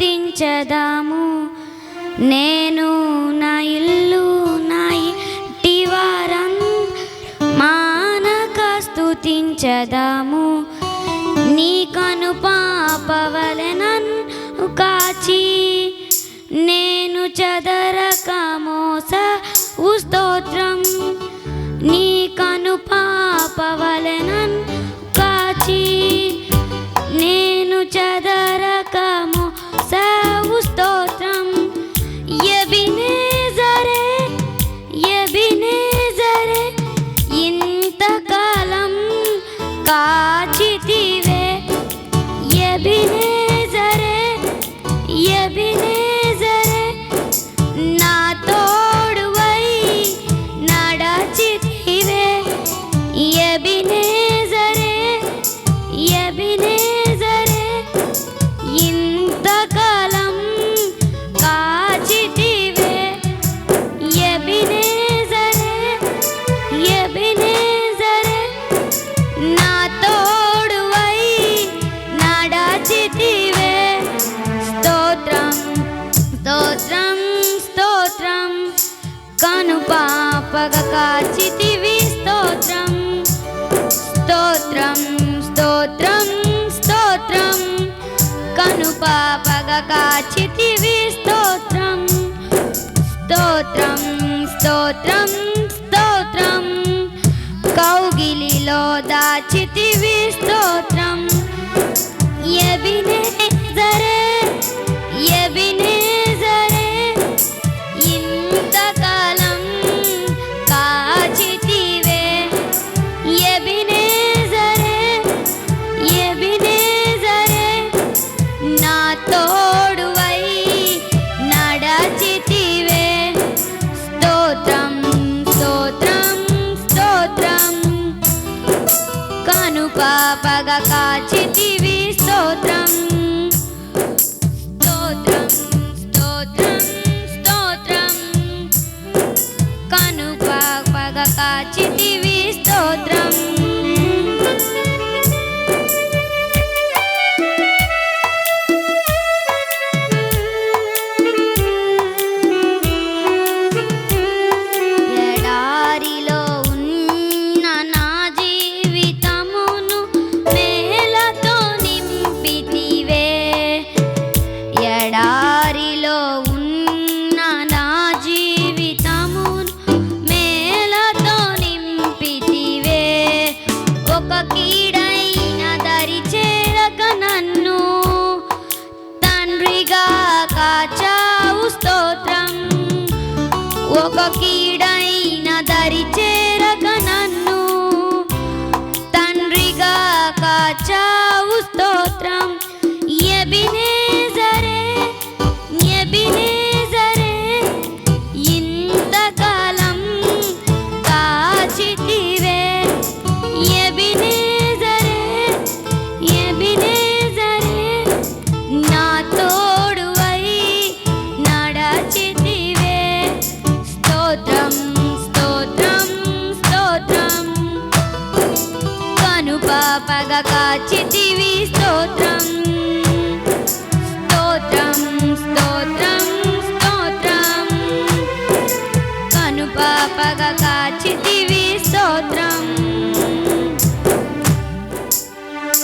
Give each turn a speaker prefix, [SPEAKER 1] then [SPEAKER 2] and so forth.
[SPEAKER 1] స్తుతించదాము నేను నా ఇల్లు నా ఇంటి మానక స్థుతించదాము నీ కను పాపవలెనన్ను కాచి నేను చదరక మోస స్తోత్రం. నీ కను పాపవలెనన్ పాపగ కాచితివి స్తోత్రం. స్తోత్రం స్తోత్రం స్తోత్రం. కను కాచితివి స్తోత్రం. స్తోత్రం స్తోత్రం. కను కాచితివి స్తోత్రం. స్తోత్రం స్తోత్రం స్తోత్రం. కను పాపగ కాచితివి స్తోత్రం. ఒక కీడైన దరి చేరక నన్ను స్తోత్రం స్తోత్రం స్తోత్రం. కను కాచితివి స్తోత్రం. స్తోత్రం స్తోత్రం స్తోత్రం. కను పాపగ కాచితివి